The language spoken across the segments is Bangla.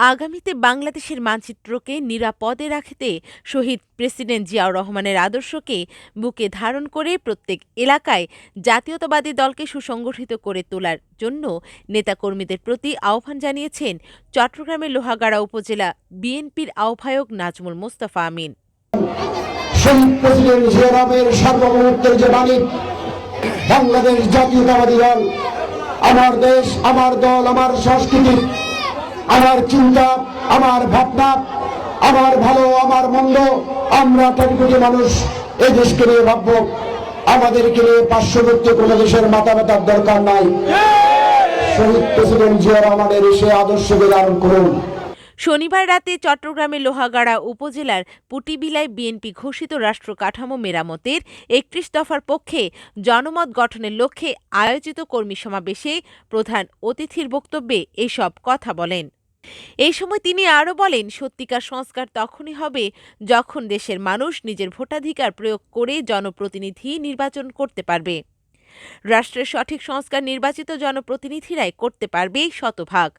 আগামীতে বাংলাদেশের মানচিত্রকে নিরাপদে রাখতে শহীদ প্রেসিডেন্ট জিয়াউর রহমানের আদর্শকে বুকে ধারণ করে প্রত্যেক এলাকায় জাতীয়তাবাদী দলকে সুসংগঠিত করে তোলার জন্য নেতাকর্মীদের প্রতি আহ্বান জানিয়েছেন চট্টগ্রামের লোহাগাড়া উপজেলা বিএনপির আহ্বায়ক নাজমুল মোস্তফা আমিন। বাংলাদেশ জাতীয়তাবাদী দল, আমার দেশ, আমার দল, আমার সংস্কৃতি আমার চিন্তা, আমার ভাবনা, আমার ভালো, আমার মন্দ, আমরা কোটি মানুষ এই দেশকে নিয়ে ভাববো। আমাদেরকে নিয়ে পার্শ্ববর্তী কোনো দেশের মাথা ব্যথার দরকার নাই। শহীদ প্রেসিডেন্ট জিয়া রহমানের সে আদর্শকে ধারণ করুন। শনিবার রাতে চট্টগ্রামের লোহাগাড়া উপজেলার পুটিবিলায় বিএনপি ঘোষিত রাষ্ট্র কাঠামো মেরামতের একত্রিশ দফার পক্ষে জনমত গঠনের লক্ষ্যে আয়োজিত কর্মী সমাবেশে প্রধান অতিথির বক্তব্যে এসব কথা বলেন। এই সময় তিনি আরও বলেন, সত্যিকার সংস্কার তখনই হবে যখন দেশের মানুষ নিজের ভোটাধিকার প্রয়োগ করে জনপ্রতিনিধি নির্বাচন করতে পারবে। রাষ্ট্রের সঠিক সংস্কার নির্বাচিত জনপ্রতিনিধিরাই করতে পারবে শতভাগ।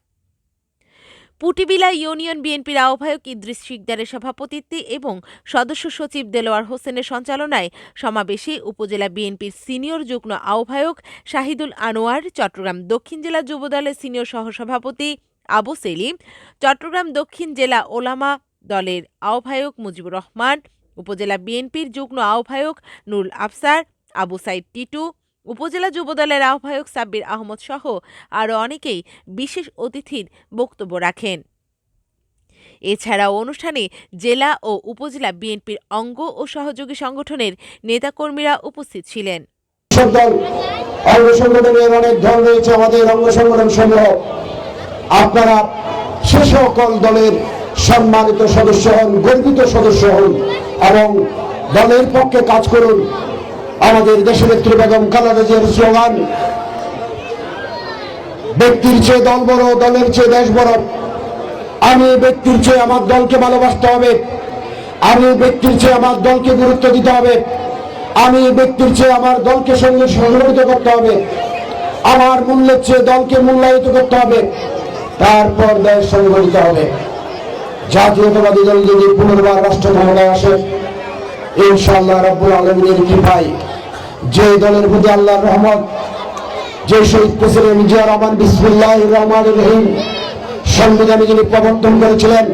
পুটিবিলা ইউনিয়ন বিএনপির আহ্বায়ক ইদ্রিস শিকদারের সভাপতিত্বে এবং সদস্য সচিব দেলোয়ার হোসেনের সঞ্চালনায় সমাবেশে উপজেলা বিএনপির সিনিয়র যুগ্ম আহ্বায়ক শাহিদুল আনোয়ার, চট্টগ্রাম দক্ষিণ জেলা যুবদলের সিনিয়র সহসভাপতি আবু সেলিম, চট্টগ্রাম দক্ষিণ জেলা ওলামা দলের আহ্বায়ক মুজিবুর রহমান, উপজেলা বিএনপির যুগ্ম আহ্বায়ক নুরুল আফসার, আবু সাইদ টিটু, উপজেলা যুবদলের আহ্বায়ক সাব্বির আহমদ সহ আরও অনেকেই বিশেষ অতিথির বক্তব্য রাখেন। এছাড়াও অনুষ্ঠানে জেলা ও উপজেলা বিএনপির অঙ্গ ও সহযোগী সংগঠনের নেতাকর্মীরা উপস্থিত ছিলেন। অঙ্গ সংগঠনের অনেক রয়েছে, আমাদের অঙ্গ সংগঠন সমূহ আপনারা সে সকল দলের সম্মানিত সদস্য হন, গর্বিত সদস্য হন এবং দলের পক্ষে কাজ করুন। আমাদের দেশনেত্রী বেগম খালেদা জিয়ার স্লোগান, ব্যক্তির চেয়ে দল বড়, দলের চেয়ে দেশ বড়। আমি ব্যক্তির চেয়ে আমার দলকে ভালোবাসতে হবে। আমি ব্যক্তির চেয়ে আমার দলকে গুরুত্ব দিতে হবে। আমি ব্যক্তির চেয়ে আমার দলকে সঙ্গে সংগঠিত করতে হবে। আমার মূল্যের চেয়ে দলকে মূল্যায়িত করতে হবে। তারপর দেশ সংগঠিত হবে। জাতীয়তাবাদী দল যদি পুনর্বার রাষ্ট্র ক্ষমতায় আসে, ইনশাআল্লাহ রাব্বুল আলমিনের কৃপায় যে দলের প্রতি আল্লাহর রহমত, যে শহীদ প্রেসিডেন্ট জিয়া রহমান বিসমুল্লাহ রহমান রহিম সংবিধানে যিনি প্রবর্তন করেছিলেন,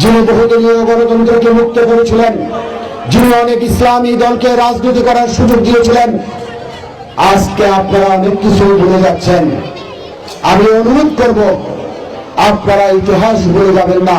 যিনি বহুদলীয় গণতন্ত্রকে মুক্ত করেছিলেন, যিনি অনেক ইসলামী দলকে রাজনীতি করার সুযোগ দিয়েছিলেন, আজকে আপনারা অনেক কিছু ভুলে যাচ্ছেন। আমি অনুরোধ করব আপনারা ইতিহাস ভুলে যাবেন না।